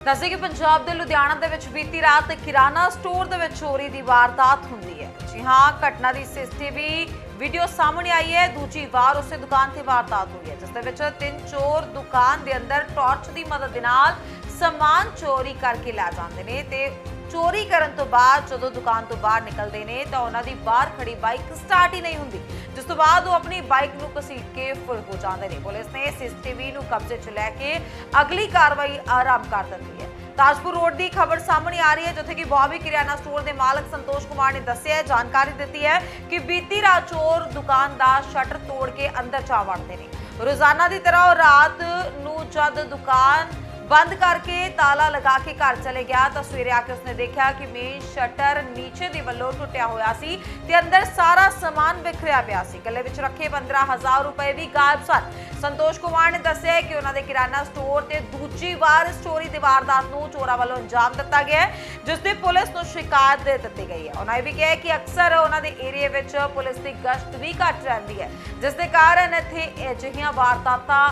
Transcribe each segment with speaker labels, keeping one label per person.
Speaker 1: ਦੱਸਦੇ ਕਿ ਪੰਜਾਬ ਦੇ ਲੁਧਿਆਣਾ ਦੇ ਵਿੱਚ ਬੀਤੀ ਰਾਤ ਕਿਰਾਨਾ ਸਟੋਰ ਦੇ ਵਿੱਚ ਚੋਰੀ ਦੀ ਵਾਰਦਾਤ ਹੁੰਦੀ ਹੈ। ਜੀ ਹਾਂ, ਘਟਨਾ ਦੀ ਸੀਸੀਟੀਵੀ ਵੀਡੀਓ ਸਾਹਮਣੇ ਆਈ ਹੈ। ਦੂਜੀ ਵਾਰ ਉਸੇ ਦੁਕਾਨ ਤੇ ਵਾਰਦਾਤ ਹੋਈ ਹੈ, ਜਿਸ ਦੇ ਵਿੱਚ ਤਿੰਨ ਚੋਰ ਦੁਕਾਨ ਦੇ ਅੰਦਰ ਟਾਰਚ ਦੀ ਮਦਦ ਦੇ ਨਾਲ ਸਮਾਨ ਚੋਰੀ ਕਰਕੇ ਲੈ ਜਾਂਦੇ ਨੇ ਤੇ ਚੋਰੀ ਕਰਨ ਤੋਂ ਬਾਅਦ ਜਦੋਂ ਦੁਕਾਨ ਤੋਂ ਬਾਹਰ ਨਿਕਲਦੇ ਨੇ ਤਾਂ ਉਹਨਾਂ ਦੀ ਬਾਹਰ ਖੜੀ ਬਾਈਕ ਸਟਾਰਟ ਹੀ ਨਹੀਂ ਹੁੰਦੀ। ਜਿਸ ਤੋਂ ਬਾਅਦ ਉਹ ਆਪਣੀ ਬਾਈਕ ਨੂੰ ਘਸੀਟ ਕੇ ਫੁੱਲ ਹੋ ਜਾਂਦੇ ਨੇ। ਪੁਲਿਸ ਨੇ ਸੀਸੀਟੀਵੀ ਨੂੰ ਕਬਜ਼ੇ 'ਚ ਲੈ ਕੇ ਅਗਲੀ ਕਾਰਵਾਈ ਆਰੰਭ ਕਰ ਦਿੱਤੀ ਹੈ। ਤਾਜਪੁਰ ਰੋਡ ਦੀ ਖਬਰ ਸਾਹਮਣੇ ਆ ਰਹੀ ਹੈ, ਜਿੱਥੇ ਕਿ ਬੌਬੀ ਕਿਰਿਆਨਾ ਸਟੋਰ ਦੇ ਮਾਲਕ ਸੰਤੋਸ਼ ਕੁਮਾਰ ਨੇ ਦੱਸਿਆ ਜਾਣਕਾਰੀ ਦਿੱਤੀ ਹੈ ਕਿ ਬੀਤੀ ਰਾਤ ਚੋਰ ਦੁਕਾਨ ਦਾ ਸ਼ਟਰ ਤੋੜ ਕੇ ਅੰਦਰ ਜਾ ਵੜਦੇ ਨੇ। ਰੋਜ਼ਾਨਾ ਦੀ ਤਰ੍ਹਾਂ ਉਹ ਰਾਤ ਨੂੰ ਜਦ ਦੁਕਾਨ ਬੰਦ ਕਰਕੇ ਤਾਲਾ ਲਗਾ ਕੇ ਘਰ ਚਲੇ ਗਿਆ ਤਾਂ ਸਵੇਰੇ ਆ ਕੇ ਉਸਨੇ ਦੇਖਿਆ ਕਿ ਮੇਨ ਸ਼ਟਰ ਨੀਚੇ ਦੀ ਵੱਲੋਂ ਟੁੱਟਿਆ ਹੋਇਆ ਸੀ ਤੇ ਅੰਦਰ ਸਾਰਾ ਸਮਾਨ ਵਿਖਰਿਆ ਪਿਆ ਸੀ। ਗੱਲੇ ਵਿੱਚ ਰੱਖੇ 15000 ਰੁਪਏ ਵੀ ਗਾਇਬ ਸਨ। ਸੰਤੋਸ਼ ਕੁਮਾਰ ਨੇ ਦੱਸਿਆ ਕਿ ਉਹਨਾਂ ਦੇ ਕਿਰਾਣਾ ਸਟੋਰ ਤੇ ਦੂਜੀ ਵਾਰ ਇਸ ਚੋਰੀ ਦੀ ਵਾਰਦਾਤ ਨੂੰ ਚੋਰਾਂ ਵੱਲੋਂ ਅੰਜਾਮ ਦਿੱਤਾ ਗਿਆ ਜਿਸ ਦੀ ਪੁਲਿਸ ਨੂੰ ਸ਼ਿਕਾਇਤ ਦੇ ਦਿੱਤੀ ਗਈ ਹੈ। ਉਹਨਾਂ ਇਹ ਵੀ ਕਿਹਾ ਕਿ ਅਕਸਰ ਉਹਨਾਂ ਦੇ ਏਰੀਆ ਵਿੱਚ ਪੁਲਿਸ ਦੀ ਗਸ਼ਤ ਵੀ ਘੱਟ ਰਹਿੰਦੀ ਹੈ, ਜਿਸ ਦੇ ਕਾਰਨ ਇੱਥੇ ਅਜਿਹੀਆਂ ਵਾਰਦਾਤਾਂ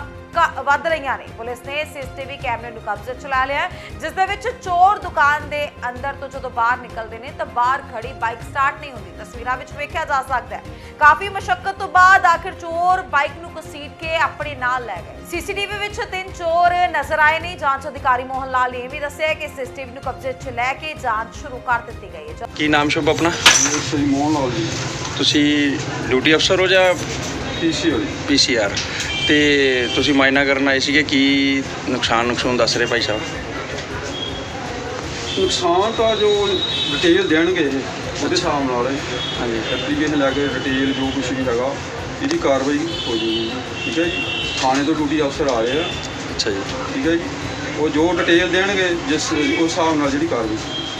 Speaker 1: ਵੱਧ ਰਹੀਆਂ ਨੇ। ਪੁਲਿਸ ਨੇ ਸੀਸੀਟੀਵੀ ਕੈਮਰੇ ਨੂੰ ਕਬਜ਼ੇ 'ਚ ਲੈ ਲਿਆ ਜਿਸ ਦੇ ਵਿੱਚ ਚੋਰ ਦੁਕਾਨ ਦੇ ਅੰਦਰ ਤੋਂ ਜਦੋਂ ਬਾਹਰ ਨਿਕਲਦੇ ਨੇ ਤਾਂ ਬਾਹਰ ਖੜੀ ਬਾਈਕ ਸਟਾਰਟ ਨਹੀਂ ਹੁੰਦੀ। ਤਸਵੀਰਾਂ ਵਿੱਚ ਵੇਖਿਆ ਜਾ ਸਕਦਾ ਹੈ। ਕਾਫੀ ਮਸ਼ੱਕਤ ਤੋਂ ਬਾਅਦ ਆਖਿਰ ਚੋਰ ਬਾਈਕ ਨੂੰ ਘਸੀਟ ਕੇ ਆਪਣੇ ਨਾਲ ਲੈ ਗਏ। ਸੀਸੀਟੀਵੀ ਵਿੱਚ ਤਿੰਨ ਚੋਰ ਨਜ਼ਰ ਆਏ ਨੇ। ਜਾਂਚ ਅਧਿਕਾਰੀ ਮੋਹਨ ਲਾਲ ਨੇ ਇਹ ਵੀ ਦੱਸਿਆ ਕਿ ਸੀਸੀਟੀਵੀ ਨੂੰ ਕਬਜ਼ੇ 'ਚ ਲੈ ਕੇ ਜਾਂਚ ਸ਼ੁਰੂ ਕਰ ਦਿੱਤੀ ਗਈ ਹੈ।
Speaker 2: ਕੀ ਨਾਮ ਸ਼ੁਭ ਆਪਣਾ?
Speaker 3: ਸ੍ਰੀ ਮੋਹਨ ਲਾਲ ਜੀ।
Speaker 2: ਤੁਸੀਂ ਡਿਊਟੀ ਅਫਸਰ ਹੋ ਜਾਂ
Speaker 3: ਪੀਸੀ ਹੋਈ
Speaker 2: ਪੀਸੀਆਰ ਤੇ ਤੁਸੀਂ ਮਾਇਨਾ ਕਰਨ ਆਏ ਸੀਗੇ ਕੀ ਨੁਕਸਾਨ ਨੁਕਸਾਨ ਦੱਸ ਰਹੇ ਭਾਈ ਸਾਹਿਬ?
Speaker 3: ਨੁਕਸਾਨ ਤਾਂ ਜੋ ਡਿਟੇਲ ਦੇਣਗੇ ਇਹ, ਉਹਦੇ ਹਿਸਾਬ ਨਾਲ
Speaker 2: ਹਾਂਜੀ।
Speaker 3: ਐਪਲੀਕੇਸ਼ਨ ਲੈ ਕੇ ਡਿਟੇਲ ਜੋ ਕੁਝ ਵੀ ਹੈਗਾ ਇਹਦੀ ਕਾਰਵਾਈ ਹੋ ਜਾਊਗੀ। ਠੀਕ ਹੈ ਜੀ? ਥਾਣੇ ਤੋਂ ਡਿਊਟੀ ਅਫਸਰ ਆ ਰਹੇ ਆ।
Speaker 2: ਅੱਛਾ ਜੀ।
Speaker 3: ਠੀਕ ਹੈ ਜੀ? ਉਹ ਜੋ ਡਿਟੇਲ ਦੇਣਗੇ ਜਿਸ ਉਸ ਹਿਸਾਬ ਨਾਲ ਜਿਹੜੀ ਕਾਰਵਾਈ।